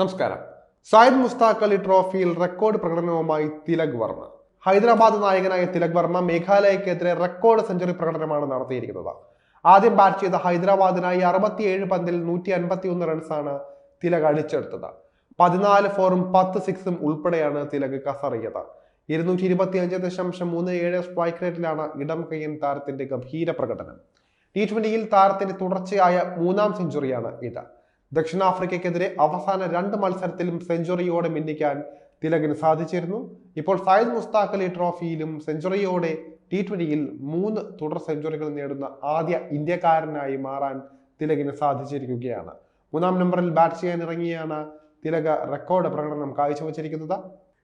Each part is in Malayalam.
നമസ്കാരം. സായിദ് മുസ്താഖ് അലി ട്രോഫിയിൽ റെക്കോർഡ് പ്രകടനവുമായി തിലക് വർമ്മ. ഹൈദരാബാദ് നായകനായ തിലക് വർമ്മ മേഘാലയക്കെതിരെ റെക്കോർഡ് സെഞ്ചുറി പ്രകടനമാണ് നടത്തിയിരിക്കുന്നത്. ആദ്യം ബാറ്റ് ചെയ്ത ഹൈദരാബാദിനായി അറുപത്തിയേഴ് പന്തിൽ നൂറ്റി അൻപത്തി ഒന്ന് റൺസാണ് തിലക് അടിച്ചെടുത്തത്. പതിനാല് ഫോറും പത്ത് സിക്സും ഉൾപ്പെടെയാണ് തിലക് കസറിയത്. ഇരുന്നൂറ്റി ഇരുപത്തി അഞ്ച് ദശാംശം മൂന്ന് ഏഴ് സ്ട്രൈക്ക് റേറ്റിലാണ് ഇടം കയ്യൻ താരത്തിന്റെ ഗംഭീര പ്രകടനം. ടി ട്വന്റിയിൽ താരത്തിന്റെ തുടർച്ചയായ മൂന്നാം സെഞ്ചുറിയാണ് ഇത്. ദക്ഷിണാഫ്രിക്കയ്ക്കെതിരെ അവസാന രണ്ട് മത്സരത്തിലും സെഞ്ചുറിയോടെ മിന്നിക്കാൻ തിലകിന് സാധിച്ചിരുന്നു. ഇപ്പോൾ സായിദ് മുസ്താഖ് അലി ട്രോഫിയിലും സെഞ്ചുറിയോടെ ടി ട്വന്റിയിൽ മൂന്ന് തുടർ സെഞ്ചുറികൾ നേടുന്ന ആദ്യ ഇന്ത്യക്കാരനായി മാറാൻ തിലകിന് സാധിച്ചിരിക്കുകയാണ്. മൂന്നാം നമ്പറിൽ ബാറ്റ് ചെയ്യാൻ ഇറങ്ങിയാണ് തിലക റെക്കോർഡ് പ്രകടനം കാഴ്ചവെച്ചിരിക്കുന്നത്.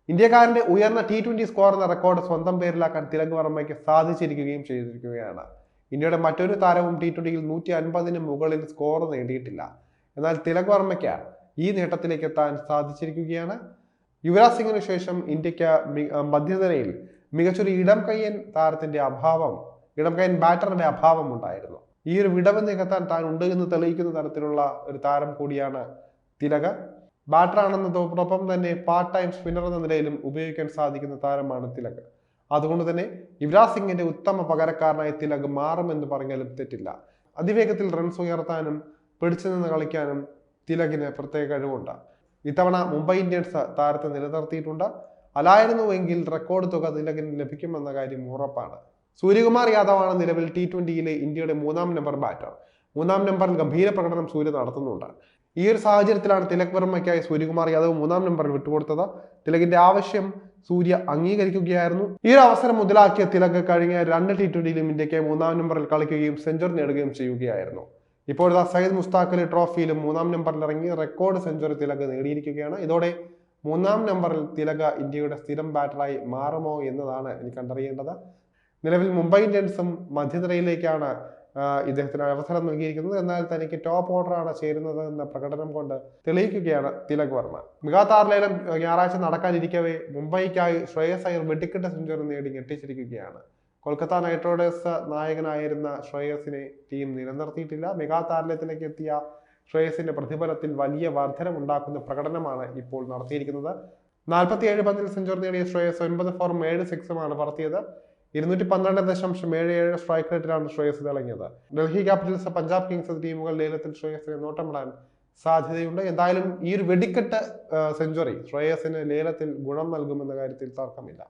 ഇന്ത്യക്കാരന്റെ ഉയർന്ന ടി ട്വന്റി സ്കോർ എന്ന റെക്കോർഡ് സ്വന്തം പേരിലാക്കാൻ തിലക് വർമ്മയ്ക്ക് സാധിച്ചിരിക്കുകയും ചെയ്തിരിക്കുകയാണ്. ഇന്ത്യയുടെ മറ്റൊരു താരവും ടി ട്വന്റിയിൽ നൂറ്റി അൻപതിന് മുകളിൽ സ്കോർ നേടിയിട്ടില്ല. എന്നാൽ തിലക് വർമ്മയ്ക്ക് ഈ നേട്ടത്തിലേക്ക് എത്താൻ സാധിച്ചിരിക്കുകയാണ്. യുവരാജ് സിംഗിന് ശേഷം ഇന്ത്യയ്ക്ക് മധ്യനിരയിൽ മികച്ചൊരു ഇടം കയ്യൻ താരത്തിന്റെ അഭാവം ഇടം കയ്യൻ ബാറ്ററിന്റെ അഭാവം ഉണ്ടായിരുന്നു. ഈ ഒരു വിടവ് നികത്താൻ താൻ ഉണ്ട് എന്ന് തെളിയിക്കുന്ന തരത്തിലുള്ള ഒരു താരം കൂടിയാണ് തിലക. ബാറ്ററാണെന്നതോടൊപ്പം തന്നെ പാർട്ട് ടൈം സ്പിന്നർ എന്ന നിലയിലും ഉപയോഗിക്കാൻ സാധിക്കുന്ന താരമാണ് തിലക്. അതുകൊണ്ട് തന്നെ യുവരാജ് സിംഗിന്റെ ഉത്തമ പകരക്കാരനായ തിലക് മാറുമെന്ന് പറഞ്ഞാലും തെറ്റില്ല. അതിവേഗത്തിൽ റൺസ് ഉയർത്താനും പിടിച്ചു നിന്ന് കളിക്കാനും തിലകിന് പ്രത്യേക കഴിവുണ്ട്. ഇത്തവണ മുംബൈ ഇന്ത്യൻസ് താരത്തെ നിലനിർത്തിയിട്ടുണ്ട്. അല്ലായിരുന്നുവെങ്കിൽ റെക്കോർഡ് തുക തിലകിന് ലഭിക്കുമെന്ന കാര്യം ഉറപ്പാണ്. സൂര്യകുമാർ യാദവാണ് നിലവിൽ ടി ട്വന്റിയിലെ ഇന്ത്യയുടെ മൂന്നാം നമ്പർ ബാറ്റർ മൂന്നാം നമ്പറിൽ ഗംഭീര പ്രകടനം സൂര്യ നടത്തുന്നുണ്ട്. ഈ ഒരു സാഹചര്യത്തിലാണ് തിലക് വർമ്മയ്ക്കായി സൂര്യകുമാർ യാദവ് മൂന്നാം നമ്പറിൽ വിട്ടുകൊടുത്തത്. തിലകിന്റെ ആവശ്യം സൂര്യ അംഗീകരിക്കുകയായിരുന്നു. ഈ ഒരു അവസരം മുതലാക്കിയ തിലക് കഴിഞ്ഞ രണ്ട് ടി ട്വന്റിയിലും ഇന്ത്യയ്ക്ക് മൂന്നാം നമ്പറിൽ കളിക്കുകയും സെഞ്ചുറി നേടുകയും ചെയ്യുകയായിരുന്നു. ഇപ്പോഴത്തെ സയ്യിദ് മുസ്താഖ് അലി ട്രോഫിയിലും മൂന്നാം നമ്പറിൽ ഇറങ്ങി റെക്കോർഡ് സെഞ്ചുറി തിലക് നേടിയിരിക്കുകയാണ്. ഇതോടെ മൂന്നാം നമ്പറിൽ തിലക ഇന്ത്യയുടെ സ്ഥിരം ബാറ്ററായി മാറുമോ എന്നതാണ് എനിക്ക് കണ്ടറിയേണ്ടത്. നിലവിൽ മുംബൈ ഇന്ത്യൻസും മധ്യനിരയിലേക്കാണ് ഇദ്ദേഹത്തിന് അവസരം നൽകിയിരിക്കുന്നത്. എന്നാൽ തനിക്ക് ടോപ്പ് ഓർഡറാണ് ചേരുന്നത് എന്ന പ്രകടനം കൊണ്ട് തെളിയിക്കുകയാണ് തിലക് വർമ്മ. മികാത്താർ ലേലം ഞായറാഴ്ച നടക്കാനിരിക്കവേ മുംബൈക്കായി ശ്രേയസ് അയ്യർ വെടിക്കെട്ട് സെഞ്ചുറി നേടി ഞെട്ടിച്ചിരിക്കുകയാണ്. കൊൽക്കത്ത നൈറ്റ് റൈഡേഴ്സ് നായകനായിരുന്ന ശ്രേയസിനെ ടീം നിലനിർത്തിയിട്ടില്ല. മെഗാ താരലത്തിലേക്ക് എത്തിയ ശ്രേയസിന്റെ പ്രതിഫലത്തിൽ വലിയ വർധനമുണ്ടാക്കുന്ന പ്രകടനമാണ് ഇപ്പോൾ നടത്തിയിരിക്കുന്നത്. നാൽപ്പത്തിയേഴ് പന്തിൽ സെഞ്ചുറി നേടിയ ശ്രേയസ് ഒൻപത് ഫോറും ഏഴ് സിക്സുമാണ് പറത്തിയത്. ഇരുന്നൂറ്റി പന്ത്രണ്ട് ദശാംശം ഏഴ് ഏഴ് സ്ട്രൈക്ക് റേറ്റിലാണ് ശ്രേയസ് തിളങ്ങിയത് ഡൽഹി ക്യാപിറ്റൽസ് പഞ്ചാബ് കിങ്സ് ടീമുകൾ ലേലത്തിൽ ശ്രേയസിനെ നോട്ടമിടാൻ സാധ്യതയുണ്ട്. എന്തായാലും ഈ ഒരു വെടിക്കെട്ട് സെഞ്ചുറി ശ്രേയസിന് ലേലത്തിൽ ഗുണം നൽകുമെന്ന കാര്യത്തിൽ തർക്കമില്ല.